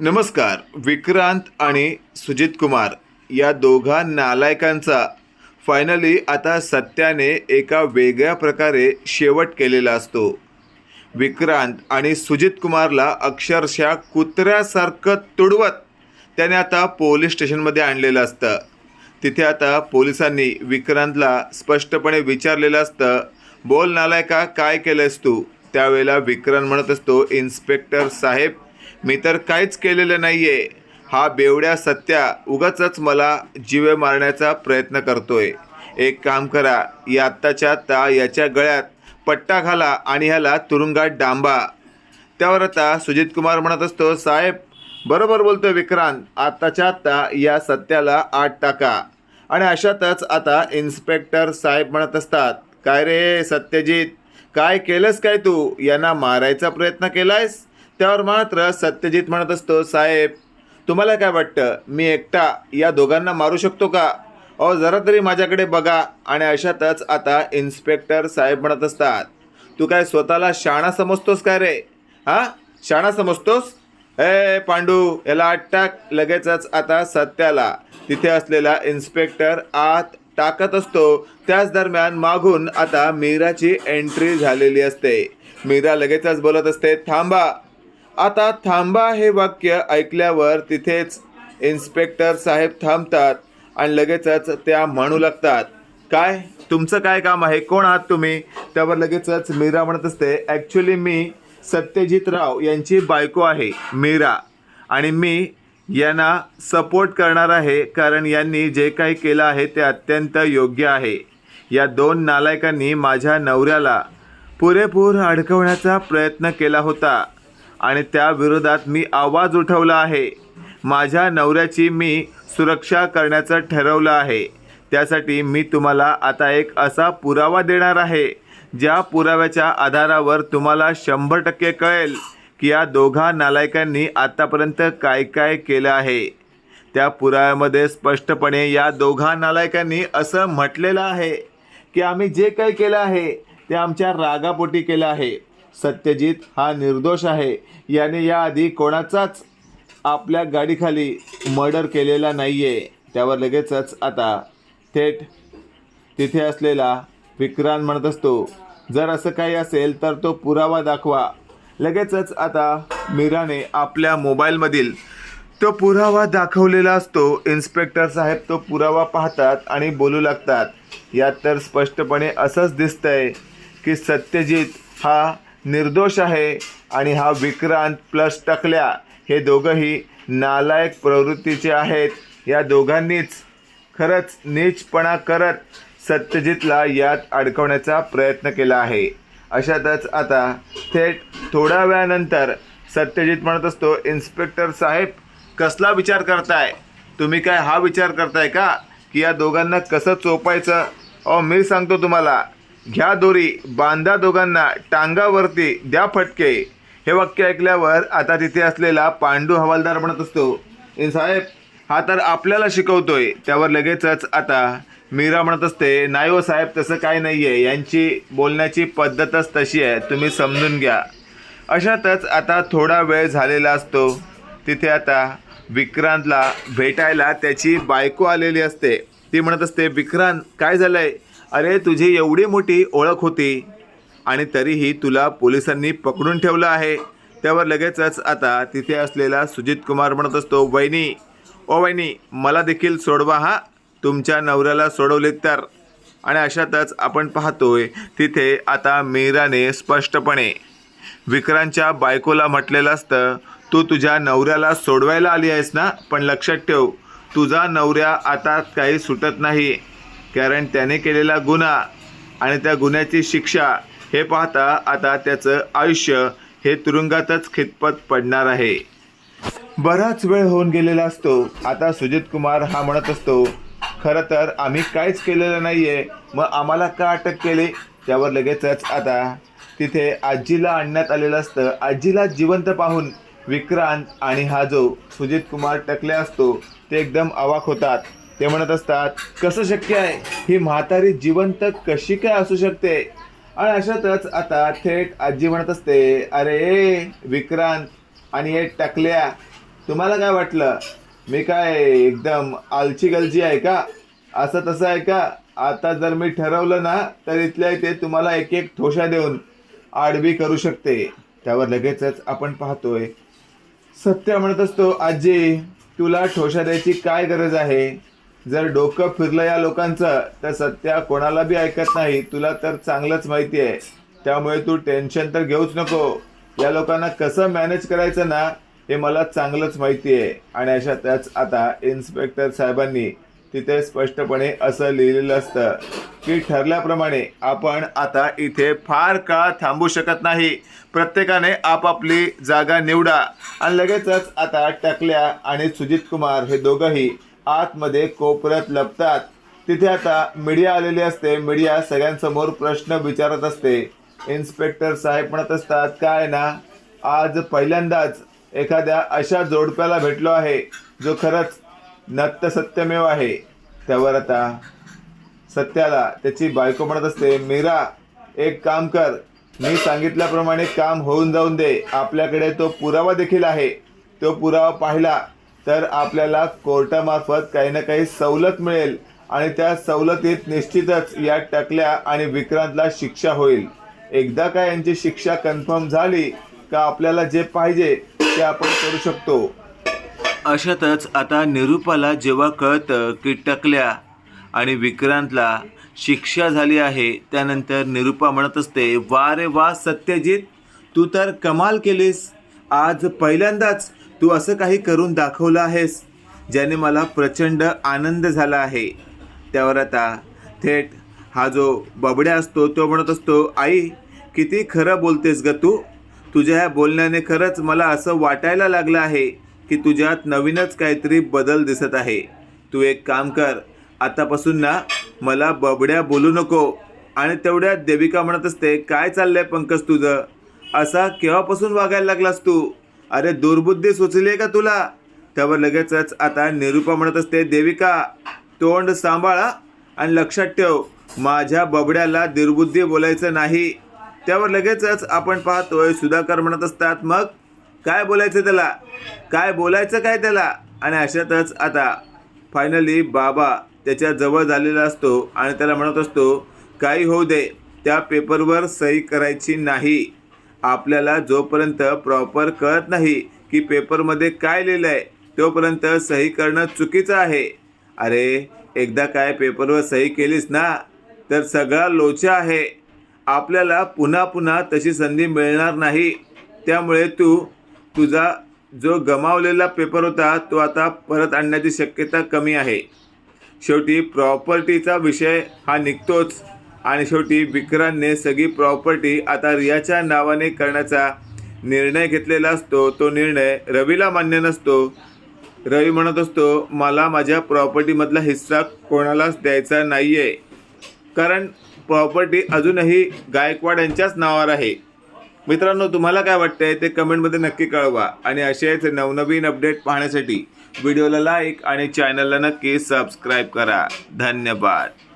नमस्कार विक्रांत आणि सुजित कुमार या दोघा नालायकांचा. फायनली आता सत्याने एका वेगळ्या प्रकारे शेवट केलेला असतो. विक्रांत आणि सुजित कुमारला अक्षरशः कुत्र्यासारखं तुडवत त्याने आता पोलीस स्टेशनमध्ये आणलेलं असतं. तिथे आता पोलिसांनी विक्रांतला स्पष्टपणे विचारलेलं असतं बोल नालायका काय केलंस तू? त्यावेळेला विक्रांत म्हणत असतो इन्स्पेक्टर साहेब मी तर काहीच केलेलं नाही आहे हा बेवड्या सत्या उगाचच मला जीवे मारण्याचा प्रयत्न करतोय. एक काम करा या आत्ताच्या आत्ता याच्या गळ्यात पट्टा घाला आणि ह्याला तुरुंगात डांबा. त्यावर आता सुजित कुमार म्हणत असतो साहेब बरोबर बोलतोय विक्रांत आत्ताच्या आत्ता या सत्याला आत टाका. आणि अशातच आता इन्स्पेक्टर साहेब म्हणत असतात काय रे सत्यजित काय केलंस काय तू? यांना मारायचा प्रयत्न केलायस? त्यावर मात्र सत्यजित म्हणत असतो साहेब तुम्हाला काय वाटतं? मी एकटा या दोघांना मारू शकतो का? अहो जरा तरी माझ्याकडे बघा. आणि अशातच आता इन्स्पेक्टर साहेब म्हणत असतात तू काय स्वतःला शाणा समजतोस काय रे? हां? शाणा समजतोस? ए पांडू याला आत टाक. लगेचच आता सत्याला तिथे असलेला इन्स्पेक्टर आत टाकत असतो. त्याच दरम्यान मागून आता मीराची एंट्री झालेली असते. मीरा लगेचच बोलत असते थांबा आता थांबा हे वाक्य ऐकल्यावर तिथेच इन्स्पेक्टर साहेब थांबतात आणि लगेचच त्या म्हणू लागतात. काय? तुमचं काय काम आहे? कोण आहात तुम्ही? त्यावर लगेचच मीरा म्हणत असते ॲक्च्युली मी सत्यजित राव यांची बायको आहे मीरा. आणि मी यांना सपोर्ट करणार आहे कारण यांनी जे काही केलं आहे ते अत्यंत योग्य आहे. या दोन नालायकांनी माझ्या नवऱ्याला पुरेपूर अडकवण्याचा प्रयत्न केला होता. आणि त्या विरोधात मी आवाज उठवला आहे. माझ्या नवऱ्याची मी सुरक्षा करण्याचं ठरवलं आहे. त्यासाठी मी तुम्हाला आता एक असा पुरावा देणार आहे ज्या पुराव्याच्या आधारावर तुम्हाला शंभर टक्के कळेल की या दोघा नालायकांनी आत्तापर्यंत काय काय केलं आहे. त्या पुराव्यामध्ये स्पष्टपणे या दोघा नालायकांनी असं म्हटलेलं आहे की आम्ही जे काही केलं आहे ते आमच्या रागापोटी केलं आहे. सत्यजित हा निर्दोष आहे. याने याआधी कोणाचाच आपल्या गाडीखाली मर्डर केलेला नाही आहे त्यावर लगेचच आता थेट तिथे असलेला विक्रांत म्हणत असतो जर असं काही असेल तर तो पुरावा दाखवा. लगेचच आता मीराने आपल्या मोबाईलमधील तो पुरावा दाखवलेला असतो. इन्स्पेक्टर साहेब तो पुरावा पाहतात आणि बोलू लागतात. यात तर स्पष्टपणे असंच दिसतंय की सत्यजित हा निर्दोष आहे आणि हा विक्रांत प्लस टकल्या हे दोघंही नालायक प्रवृत्तीचे आहेत. या दोघांनीच खरंच नीचपणा करत सत्यजितला यात अडकवण्याचा प्रयत्न केला आहे. अशातच आता थेट थोड्या वेळानंतर सत्यजित म्हणत असतो इन्स्पेक्टर साहेब कसला विचार करताय? तुम्ही काय हा विचार करताय का? की या दोघांना कसं चोपायचं? अहो मी सांगतो तुम्हाला घ्या दोरी बांधा दोघांना टांगावरती द्या फटके. हे वाक्य ऐकल्यावर आता तिथे असलेला पांडू हवालदार म्हणत असतो ए साहेब हा तर आपल्याला शिकवतोय. त्यावर लगेचच आता मीरा म्हणत असते नाही हो साहेब तसं काय नाही आहे यांची बोलण्याची पद्धतच तशी आहे. तुम्ही समजून घ्या. अशातच आता थोडा वेळ झालेला असतो. तिथे आता विक्रांतला भेटायला त्याची बायको आलेली असते. ती म्हणत असते विक्रांत काय झालं आहे अरे तुझी एवढी मोठी ओळख होती आणि तरीही तुला पोलिसांनी पकडून ठेवलं आहे. त्यावर लगेचच आता तिथे असलेला सुजित कुमार म्हणत असतो वहिनी ओ वहिनी मला देखील सोडवा हा. तुमच्या नवऱ्याला सोडवले तर. आणि अशातच आपण पाहतोय तिथे आता मीराने स्पष्टपणे विक्रांतच्या बायकोला म्हटलेलं असतं तू तुझ्या नवऱ्याला सोडवायला आली आहेस ना? पण लक्षात ठेव तुझा नवऱ्या आता काही सुटत नाही. कारण त्याने केलेला गुन्हा आणि त्या गुन्ह्याची शिक्षा हे पाहता आता त्याचं आयुष्य हे तुरुंगातच खितपत पडणार आहे. बराच वेळ होऊन गेलेला असतो. आता सुजित कुमार हा म्हणत असतो खरं तर आम्ही काहीच केलेलं नाही आहे मग आम्हाला का अटक केली? त्यावर लगेचच आता तिथे आजीला आणण्यात आलेलं असतं. आजीला जिवंत पाहून विक्रांत आणि हा जो सुजित कुमार टकले असतो ते एकदम अवाक होतात. ते म्हणत असतात कसं शक्य आहे? ही म्हातारी जिवंत कशी काय असू शकते? आणि अशातच आता थेट आजी म्हणत असते अरे विक्रांत आणि हे टाकल्या तुम्हाला काय वाटलं? मी काय एकदम आलची गलची आहे का? असं तसं आहे का? आता जर मी ठरवलं ना तर इथल्या इथे तुम्हाला एक एक ठोशा देऊन आडवी करू शकते. त्यावर लगेचच आपण पाहतोय. सत्य म्हणत असतो आजी तुला ठोशा द्यायची काय गरज आहे? जर डोकं फिरलं या लोकांचं तर सत्या कोणाला बी ऐकत नाही. तुला तर चांगलंच माहिती आहे. त्यामुळे तू टेन्शन तर घेऊच नको. या लोकांना कसं मॅनेज करायचं ना हे मला चांगलंच माहिती आहे. आणि अशातच आता इन्स्पेक्टर साहेबांनी तिथे स्पष्टपणे असं लिहिलेलं असतं की ठरल्याप्रमाणे आपण आता इथे फार काळ थांबू शकत नाही. प्रत्येकाने आपापली जागा निवडा. आणि लगेचच आता टकल्या आणि सुजित कुमार हे दोघंही आतमध्ये कोपऱ्यात लपतात. तिथे आता मीडिया आलेली असते. मीडिया सगळ्यांसमोर प्रश्न विचारत असते. इन्स्पेक्टर साहेब म्हणत असतात काय ना आज पहिल्यांदाच एखाद्या अशा जोडप्याला भेटलो आहे जो खरंच नत्त सत्यमेव आहे. त्यावर आता सत्याला त्याची बायको म्हणत असते मीरा एक काम कर. मी सांगितल्याप्रमाणे काम होऊन जाऊन दे. आपल्याकडे तो पुरावा देखील आहे. तो पुरावा पाहिला तर आपल्याला कोर्टामार्फत काही ना काही सवलत मिळेल आणि त्या सवलतीत निश्चितच या टकल्या आणि विक्रांतला शिक्षा होईल. एकदा का यांची शिक्षा कन्फर्म झाली का आपल्याला जे पाहिजे ते आपण करू शकतो. अशातच आता निरूपाला जेव्हा कळतं की टकल्या आणि विक्रांतला शिक्षा झाली आहे त्यानंतर निरूपा म्हणत असते वा रे वा सत्यजित तू तर कमाल केलीस. आज पहिल्यांदाच तू असं काही करून दाखवलं आहेस ज्याने मला प्रचंड आनंद झाला आहे. त्यावर आता थेट हा जो बबड्या असतो तो म्हणत असतो आई किती खरं बोलतेस ग तू? तुझ्या ह्या बोलण्याने खरंच मला असं वाटायला लागलं आहे की तुझ्यात नवीनच काहीतरी बदल दिसत आहे. तू एक काम कर आतापासून ना मला बबड्या बोलू नको. आणि तेवढ्यात देविका म्हणत असते काय चाललंय पंकज तुझं? असा केव्हापासून वागायला लागलास तू? अरे दुर्बुद्धी सुचली आहे का तुला? त्यावर लगेचच आता निरूपा म्हणत असते देविका तोंड सांभाळा आणि लक्षात ठेव माझ्या बबड्याला दुर्बुद्धी बोलायचं नाही. त्यावर लगेचच आपण पाहतोय सुधाकर म्हणत असतात मग काय बोलायचं त्याला? काय बोलायचं काय त्याला? आणि अशातच आता फायनली बाबा त्याच्याजवळ झालेला असतो आणि त्याला म्हणत असतो काही होऊ दे त्या पेपरवर सही करायची नाही. आपल्याला जोपर्यंत प्रॉपर कळत नाही की पेपरमध्ये काय लिहिलं आहे तोपर्यंत सही करणं चुकीचं आहे. अरे एकदा काय पेपरवर सही केलीस ना तर सगळा लोचा आहे. आपल्याला पुन्हा पुन्हा तशी संधी मिळणार नाही. त्यामुळे तू तुझा जो गमावलेला पेपर होता तो आता परत आणण्याची शक्यता कमी आहे. शेवटी प्रॉपर्टीचा विषय हा निघतोच. आणि शेवटी विक्रांतने सगळी प्रॉपर्टी आता रियाच्या नावाने करण्याचा निर्णय घेतलेला असतो. तो निर्णय रवीला मान्य नसतो. रवी म्हणत असतो मला माझ्या प्रॉपर्टीमधला हिस्सा कोणालाच द्यायचा नाही आहे कारण प्रॉपर्टी अजूनही गायकवाड यांच्याच नावावर आहे. मित्रांनो तुम्हाला काय वाटतंय ते कमेंटमध्ये नक्की कळवा. आणि असेच नवनवीन अपडेट पाहण्यासाठी व्हिडिओला लाईक आणि चॅनलला नक्की सबस्क्राईब करा. धन्यवाद.